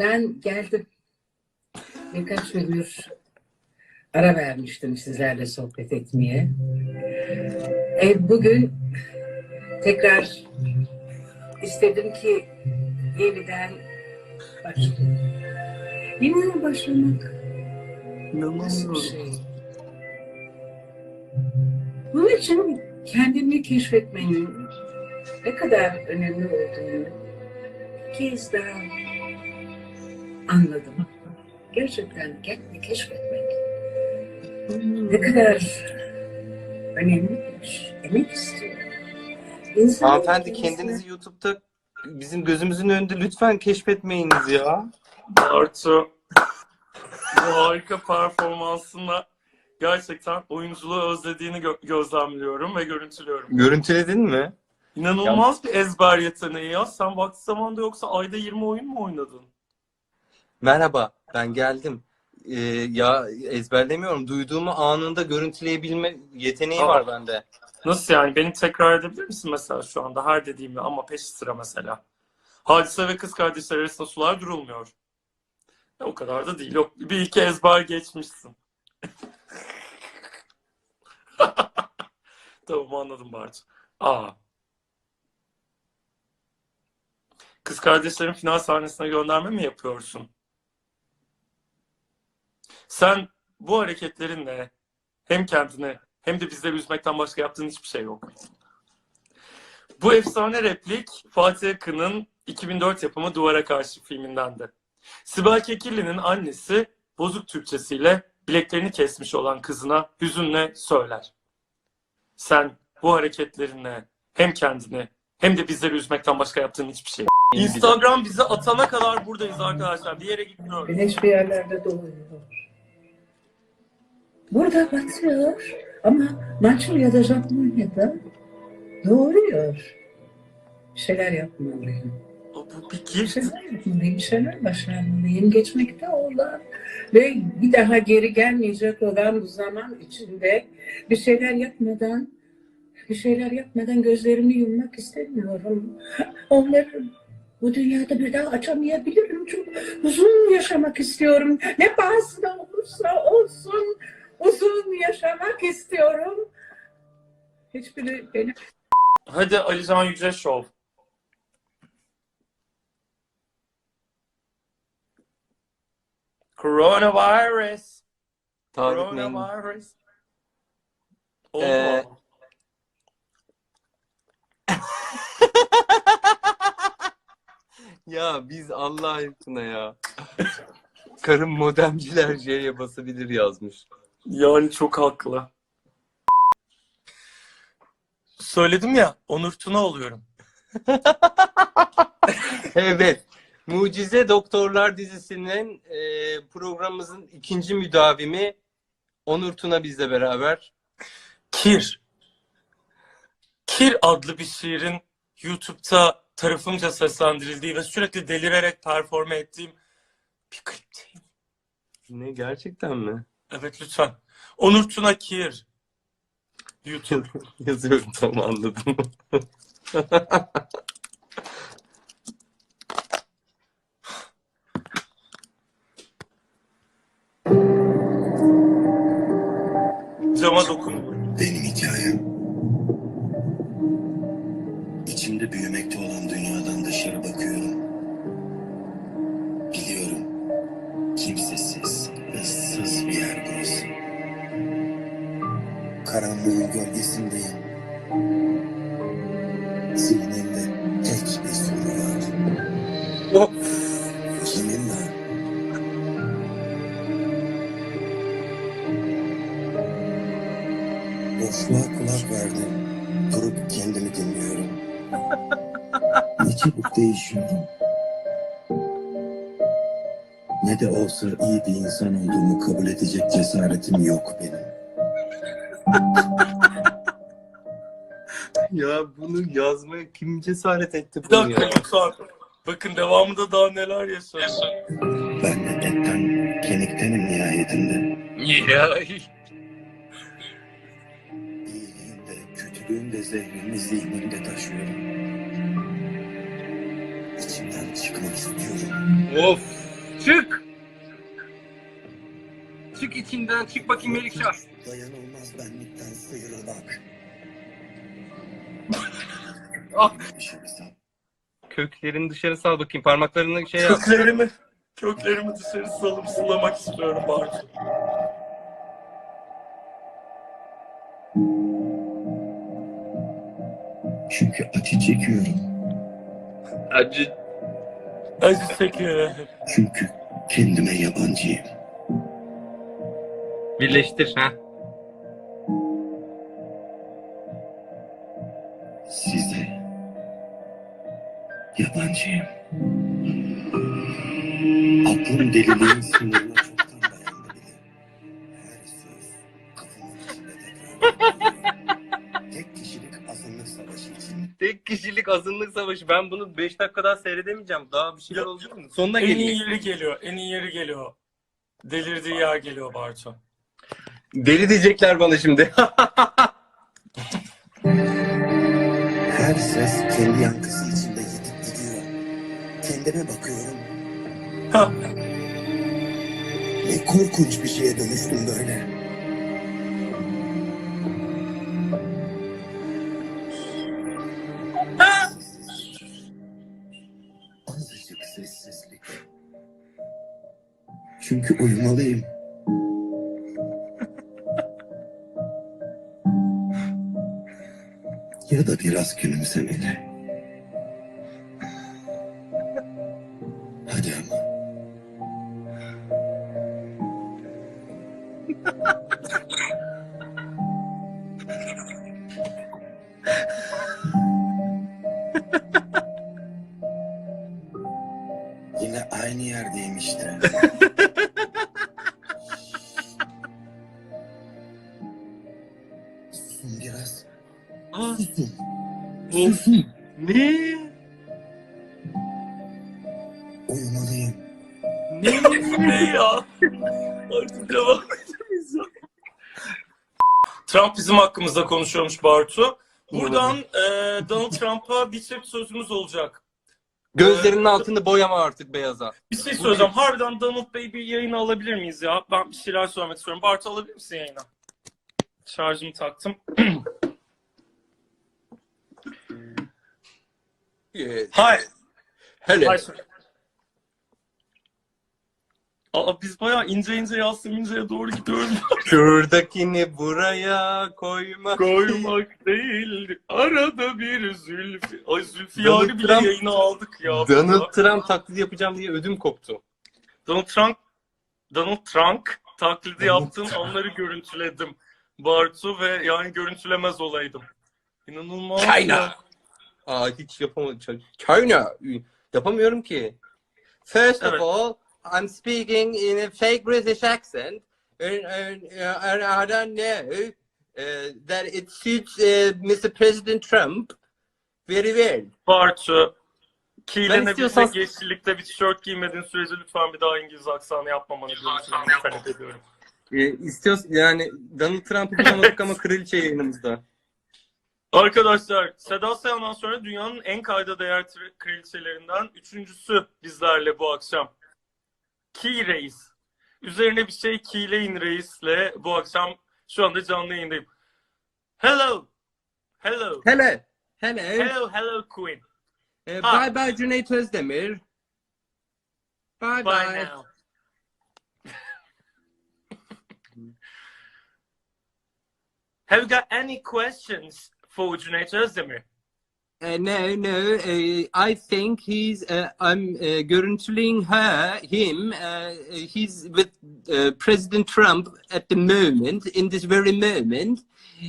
Ben geldim. Birkaç gündür ara vermiştim sizlerle sohbet etmeye. E, bugün tekrar istedim ki yeniden başlayayım. Yeniden başlamak nasıl bir şey? Bunun için kendimi keşfetmenin ne kadar önemli olduğunu kez daha anladım. Gerçekten kendini keşfetmek ne kadar önemliymiş. Emek istiyor. İnsan Hanımefendi kendisine- kendinizi YouTube'da bizim gözümüzün önünde lütfen keşfetmeyiniz ya. Bartu bu harika performansınla gerçekten oyunculuğu özlediğini gö- gözlemliyorum ve görüntülüyorum. Görüntüledin mi? İnanılmaz bir ezber yeteneği ya. Sen vakti zamanda yoksa ayda 20 oyun mu oynadın? Merhaba ben geldim. Ee, ya ezberlemiyorum. Duyduğumu anında görüntüleyebilme yeteneği Aa. var bende. Nasıl yani? Beni tekrar edebilir misin mesela şu anda her dediğimde ama peş sıra mesela. Hadise ve kız kardeşler arasında sular durulmuyor. O kadar da değil. Yok, bir iki ezber geçmişsin. tamam anladım Bartu. Aa. Kız kardeşlerin final sahnesine gönderme mi yapıyorsun? Sen bu hareketlerinle hem kendini hem de bizleri üzmekten başka yaptığın hiçbir şey yok. Bu efsane replik Fatih Akın'ın 2004 yapımı Duvara Karşı filmindendi. Sibel Kekilli'nin annesi bozuk Türkçesiyle bileklerini kesmiş olan kızına hüzünle söyler. Sen bu hareketlerinle hem kendini hem de bizleri üzmekten başka yaptığın hiçbir şey yok. Instagram bizi atana kadar buradayız arkadaşlar. Bir yere gitmiyoruz. Güneş bir yerlerde doğuyor. Burada batıyor ama Mançurya'da, Japonya'da doğuruyor. Bir şeyler yapmalıyım. Bu bir şeyler yapmalıyım, şeyler başarmalıyım. Geçmekte olan ve bir daha geri gelmeyecek olan bu zaman içinde bir şeyler yapmadan bir şeyler yapmadan gözlerimi yummak istemiyorum. Onları bu dünyada bir daha açamayabilirim. Çok uzun yaşamak istiyorum. Ne pahasına olursa olsun uzun yaşamak istiyorum. Hiçbiri beni Hadi Alican Yüce Show. Coronavirus. Tarık Coronavirus. Ee, mu? Ya biz Allah aşkına ya. Karım modemciler J'ye basabilir yazmış. Yani çok haklı. Söyledim ya Onur Tuna oluyorum. Evet. Mucize Doktorlar dizisinin e, programımızın ikinci müdavimi Onur Tuna bizle beraber. Kir. Kir adlı bir şiirin YouTube'da tarafımca seslendirildiği ve sürekli delirerek performe ettiğim bir klipteyim. Ne gerçekten mi? Evet lütfen. Onur Tuna Kir. YouTube. Yazıyorum tamam anladım. Cama dokun. Benim hikayem içimde büyümekte Karanlığın gölgesindeyim. Zihnimde tek bir soru var. Of. Kiminle? Boşluğa kulak verdim. Durup kendimi dinliyorum. Ne çabuk değişiyorum. Ne de olsa iyi bir insan olduğumu kabul edecek cesaretim yok benim. Ya bunu yazmaya kim cesaret etti Bir bunu dakika ya? lütfen. Bakın devamında daha neler yaşanıyor. Ben de etten, kemiktenim nihayetinde. İyiliğin de, kötülüğün de zehrini zihnimde taşıyorum. İçimden çıkmak istiyorum. Of. Çık. Çık içinden çık bakayım Melikşah. Dayanılmaz benlikten sıyrılmak. Ah. Köklerini dışarı sal bakayım parmaklarını şey yap. Köklerimi, köklerimi dışarı salıp sulamak istiyorum Bartu. Çünkü acı çekiyorum. Acı. Acı çekiyor. Çünkü kendime yabancıyım. Birleştir ha. Size yabancıyım. Aklım deliliğin sınırına çoktan dayandı bile. Her söz kafamın içinde tekrar Tek kişilik azınlık savaşı için Tek kişilik azınlık savaşı. Ben bunu 5 dakika daha seyredemeyeceğim. Daha bir şeyler olacak mı? Sonuna En iyi yeri geliyor, en iyi yeri geliyor. Delirdiği yer geliyor Bartu. Deli diyecekler bana şimdi. her ses kendi yankısı içinde yitip gidiyor. Kendime bakıyorum. Ha. Ne korkunç bir şeye dönüştüm böyle. Azıcık sessizlik. Çünkü uyumalıyım. Ya da biraz gülümsemeli. Hadi ama. Yine aynı yerdeyim. Ne? Susun. Ne? Uyumalıyım. Ne? ne ya? Artık devam edemeyiz ya. Trump bizim hakkımızda konuşuyormuş Bartu. Buradan e, Donald Trump'a bir çift sözümüz olacak. Gözlerinin altını boyama artık beyaza. Bir şey söyleyeceğim. Harbiden Donald Bey bir yayına alabilir miyiz ya? Ben bir şeyler söylemek istiyorum. Bartu alabilir misin yayına? Şarjımı taktım. Hayır. Hele. Hayır. Aa, biz bayağı ince ince Yasemince'ye doğru gidiyoruz. Şuradakini buraya koymak. Koymak değil. Arada bir Zülfü. Ay yani bile Trump- yayına aldık ya. Donald Trump taklidi yapacağım diye ödüm koptu. Donald Trump Donald Trump taklidi Donald yaptın Trump. onları görüntüledim. Bartu ve yani görüntülemez olaydım. İnanılmaz. China. ya. Aa hiç yapamadım. China. Yapamıyorum ki. First Evet. of all, I'm speaking in a fake British accent. And, and, uh, and I don't know uh, that it suits uh, Mr. President Trump very well. Bartu Kiğlenebilecek istiyorsan- yeşillikte bir tişört giymediğin sürece lütfen bir daha İngiliz aksanı yapmamanı talep ediyorum. E, istiyoruz yani Donald Trump'ı bulamadık ama kraliçe yayınımızda. Arkadaşlar Seda Sayan'dan sonra dünyanın en kayda değer kraliçelerinden üçüncüsü bizlerle bu akşam. Ki Reis. Üzerine bir şey keyleyin Reis'le bu akşam şu anda canlı yayındayım. Hello. Hello. Hele. Hele. Hello, hello Queen. E, Ha. bye bye Cüneyt Özdemir. Bye bye. Bye now. Have you got any questions for Cüneyt Özdemir? Uh, no, no. Uh, I think he's. Uh, I'm uh, her, him. Uh, he's with uh, President Trump at the moment, in this very moment.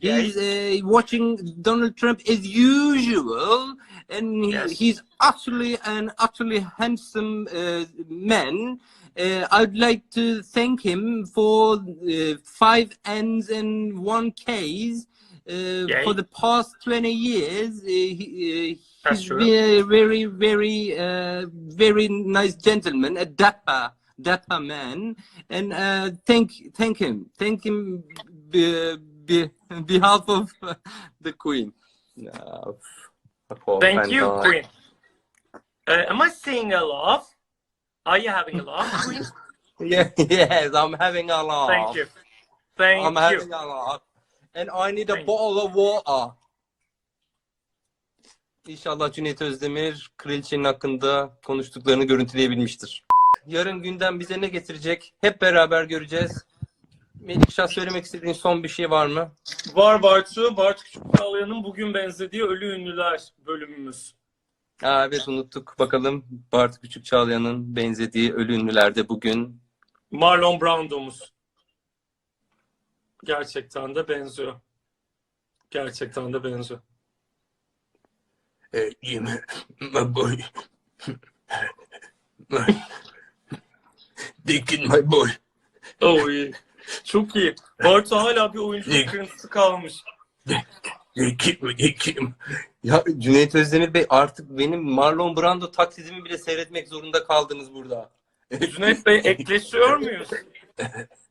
He's uh, watching Donald Trump as usual, and he, Yes. he's utterly an utterly handsome uh, man. Uh, I'd like to thank him for uh, five N's and one K's. Uh, Yay. for the past 20 years, uh, he, uh, he's true. been a very, very, uh, very nice gentleman, a dapper, dapper man, and uh, thank, thank him, thank him, be, be, behalf of uh, the Queen. No, Thank you, Fanta. Queen. Uh, am I seeing a laugh? Are you having a laugh? Queen? Yeah, yes, I'm having a laugh. Thank you. Thank I'm you. having a laugh. And I need a bottle of water. İnşallah Cüneyt Özdemir kraliçenin hakkında konuştuklarını görüntüleyebilmiştir. Yarın günden bize ne getirecek? Hep beraber göreceğiz. Melikşah söylemek istediğin son bir şey var mı? Var Bartu. Bartu Küçük Çağlayan'ın bugün benzediği Ölü Ünlüler bölümümüz. Aa, evet unuttuk. Bakalım Bartu Küçük Çağlayan'ın benzediği ölü ünlülerde bugün. Marlon Brando'muz. Gerçekten de benziyor. Gerçekten de benziyor. Hey, Jimmy, my boy. Dickin my boy. Oh iyi. Çok iyi. Bartu hala bir İyi. oyunculuk kırıntısı kalmış. Dickin, Dickin. Ya Cüneyt Özdemir Bey artık benim Marlon Brando taklidimi bile seyretmek zorunda kaldınız burada. Cüneyt Bey ekleşiyor muyuz?